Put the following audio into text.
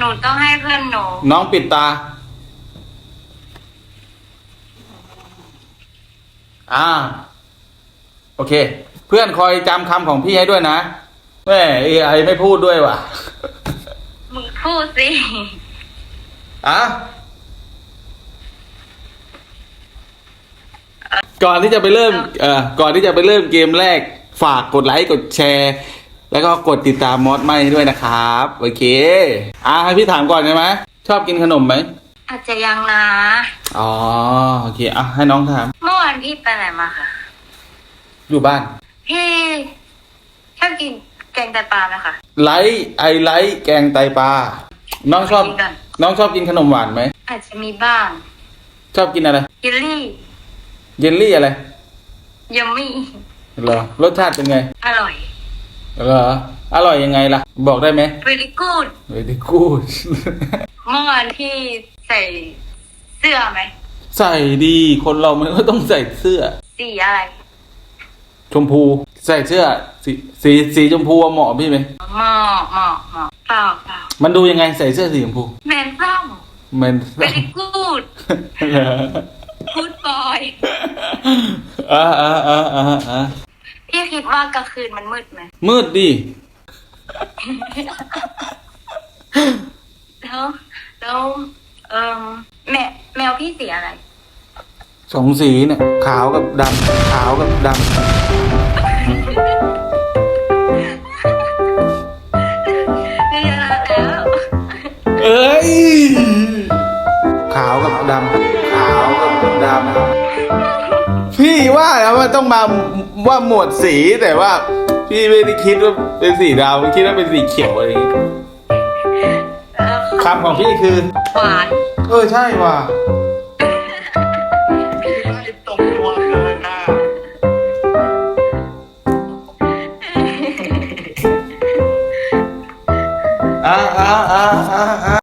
หนูต้องให้เพื่อนหนู น้องปิดตา อ่า โอเค เพื่อนคอยจำคำของพี่ให้ด้วยนะแม่เอไอไม่พูดด้วยว่ะ มึงพูดสิ อะ ก่อนที่จะไปเริ่ม เอ่อ ก่อนที่จะไปเริ่มเกมแรก ฝากกดไลค์ กดแชร์ แล้วก็กดติดตามมอสไม่ด้วยนะครับ โอเค อะให้พี่ถามก่อนใช่ไหมชอบกินขนมไหมอาจจะยังนะอ๋อโอเคอะให้น้องถาม เมื่อวานพี่ไปไหนมาคะอยู่บ้าน พี่ชอบกินแกงไตปลาไหมคะไลท์ไอไลท์แกงไตปลาน้องชอบ กินกันน้องชอบกินขนมหวานไหมอาจจะมีบ้างชอบกินอะไรเยลลี่เยลลี่อะไรยัมมี่เหรอรสชาติเป็นไง อร่อย เหรอ อร่อยยังไงล่ะ บอกได้ไหม very good very good เมื่อวานพี่ใส่เสื้อไหม ใส่ดีคนเรามันก็ต้องใส่เสื้อ สีอะไร ชมพู ใส่เสื้อสีสีสีชมพูอะเหมาะพี่ไหม หมอกหมอกหมอกเปล่าเปล่ามันดูยังไงใส่เสื้อสีชมพูแมนซัมมัน very good good boy อ่าอ่าอ่าอ่าอ่า พี่คิดว่ากลางคืนมันมืดไหมมืดดิแล้วแล้วเอ่มแมวแมวพี่สีอะไร สองสีเนี่ย ขาวกับดำขาวกับดำนี่แล้วเอ้ย ขาวกับดำขาวกับดำพี่ว่าแล้วมันต้องมา ว่าหมวดสีแต่ว่า พี่ไม่ได้คิดว่าเป็นสีดำคิดว่าเป็นสีเขียวอะไรอย่างงี้แล้วคำของพี่คือ หวานเออใช่ว่ะตรงตัวเกินน่ะอ่าอ่าอ่าอ่าอ่า